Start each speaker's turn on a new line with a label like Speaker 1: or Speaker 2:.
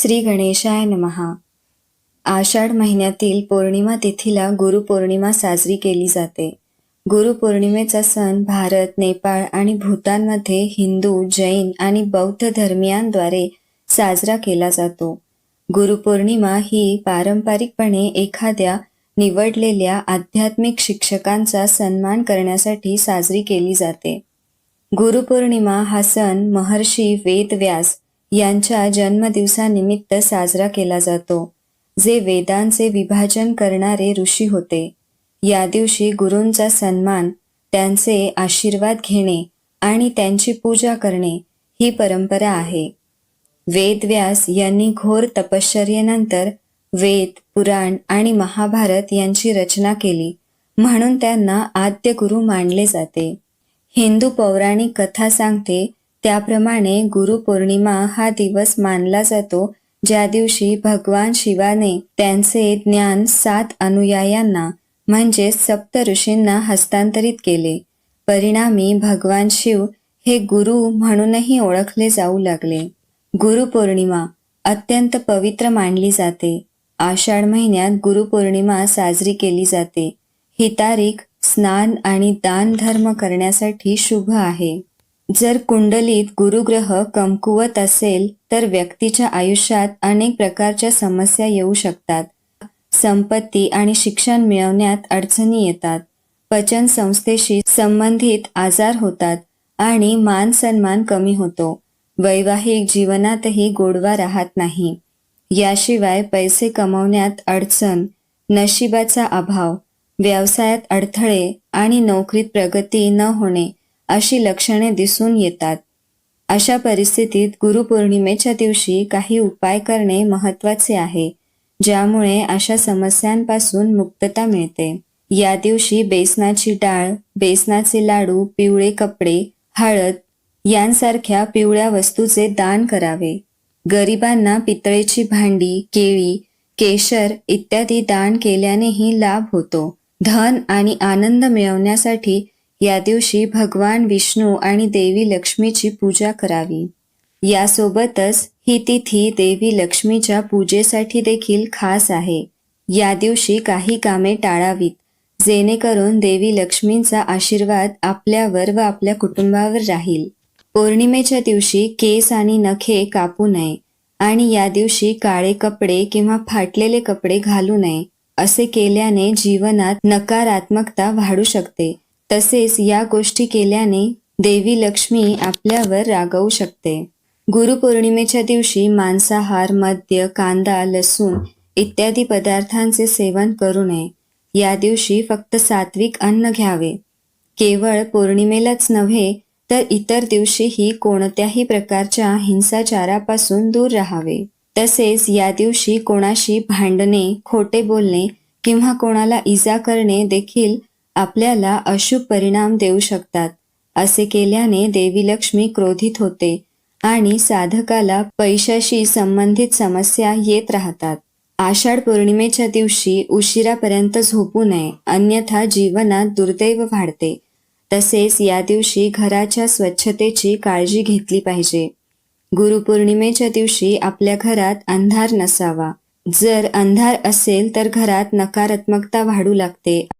Speaker 1: श्री गणेशाय नमहा आषाढ महिन्यातील पौर्णिमा तिथीला गुरुपौर्णिमा साजरी केली जाते. गुरुपौर्णिमेचा सण भारत नेपाळ आणि भूतानमध्ये हिंदू जैन आणि बौद्ध धर्मियांद्वारे साजरा केला जातो. गुरुपौर्णिमा ही पारंपरिकपणे एखाद्या निवडलेल्या आध्यात्मिक शिक्षकांचा सन्मान करण्यासाठी साजरी केली जाते. गुरुपौर्णिमा हा सण महर्षी वेदव्यास यांच्या जन्मदिवसानिमित्त साजरा केला जातो जे वेदांचे विभाजन करणारे ऋषी होते. या दिवशी गुरूंचा सन्मान त्यांचे आशीर्वाद घेणे आणि त्यांची पूजा करणे ही परंपरा आहे. वेदव्यास यांनी घोर तपश्चर्येनंतर वेद पुराण आणि महाभारत यांची रचना केली म्हणून त्यांना आद्य गुरु मानले जाते. हिंदू पौराणिक कथा सांगते त्याप्रमाणे गुरुपौर्णिमा हा दिवस मानला जातो ज्या दिवशी भगवान शिवाने त्यांचे ज्ञान सात अनुयायांना म्हणजे सप्त ऋषींना हस्तांतरित केले. परिणामी भगवान शिव हे गुरु म्हणूनही ओळखले जाऊ लागले. गुरुपौर्णिमा अत्यंत पवित्र मानली जाते. आषाढ महिन्यात गुरुपौर्णिमा साजरी केली जाते. ही तारीख स्नान आणि दान धर्म करण्यासाठी शुभ आहे. जर कुंडलीत गुरुग्रह कमकुवत असेल तर व्यक्तीच्या आयुष्यात अनेक प्रकारच्या समस्या येऊ शकतात. संपत्ती आणि शिक्षण मिळवण्यात अडचणी येतात. पचन संस्थेशी संबंधित आजार होतात आणि मान सन्मान कमी होतो. वैवाहिक जीवनातही गोडवा राहत नाही. याशिवाय पैसे कमवण्यात अडचण नशिबाचा अभाव व्यवसायात अडथळे आणि नोकरीत प्रगती न होणे अशी लक्षणे दिसून येतात. अशा परिस्थितीत गुरुपौर्णिमेच्या दिवशी काही उपाय करणे महत्त्वाचे आहे ज्यामुळे अशा समस्यांपासून मुक्तता मिळते. या दिवशी बेसनाची डाळ बेसनाचे लाडू पिवळे कपडे हळद यांसारख्या पिवळ्या वस्तूचे दान करावे. गरिबांना पितळेची भांडी केळी केशर इत्यादी दान केल्यानेही लाभ होतो. धन आणि आनंद मिळवण्यासाठी या दिवशी भगवान विष्णू आणि देवी लक्ष्मीची पूजा करावी. यासोबतच ही तिथी देवी लक्ष्मीच्या पूजेसाठी देखील खास आहे. या दिवशी काही कामे टाळावीत जेणेकरून देवी लक्ष्मींचा आशीर्वाद आपल्यावर व आपल्या कुटुंबावर राहील. पौर्णिमेच्या दिवशी केस आणि नखे कापू नये आणि या दिवशी काळे कपडे किंवा फाटलेले कपडे घालू नये असे केल्याने जीवनात नकारात्मकता वाढू शकते. तसेच या गोष्टी केल्याने देवी लक्ष्मी आपल्यावर रागवू शकते. गुरुपौर्णिमेच्या दिवशी मांसाहार मद्य कांदा लसूण इत्यादी पदार्थांचे सेवन करू नये. या दिवशी फक्त सात्विक अन्न घ्यावे. केवळ पौर्णिमेलाच नव्हे तर इतर दिवशीही कोणत्याही प्रकारच्या हिंसाचारापासून दूर राहावे. तसेच या दिवशी कोणाशी भांडणे खोटे बोलणे किंवा कोणाला इजा करणे देखील आपल्याला अशुभ परिणाम देऊ शकतात. असे केल्याने देवी लक्ष्मी क्रोधित होते आणि साधकाला पैशाशी संबंधित समस्या येत राहतात. आषाढ पौर्णिमेच्या दिवशी उशिरापर्यंत झोपू नये अन्यथा जीवनात दुर्दैव वाढते. तसेच या दिवशी घराच्या स्वच्छतेची काळजी घेतली पाहिजे. गुरुपौर्णिमेच्या दिवशी आपल्या घरात अंधार नसावा. जर अंधार असेल तर घरात नकारात्मकता वाढू लागते.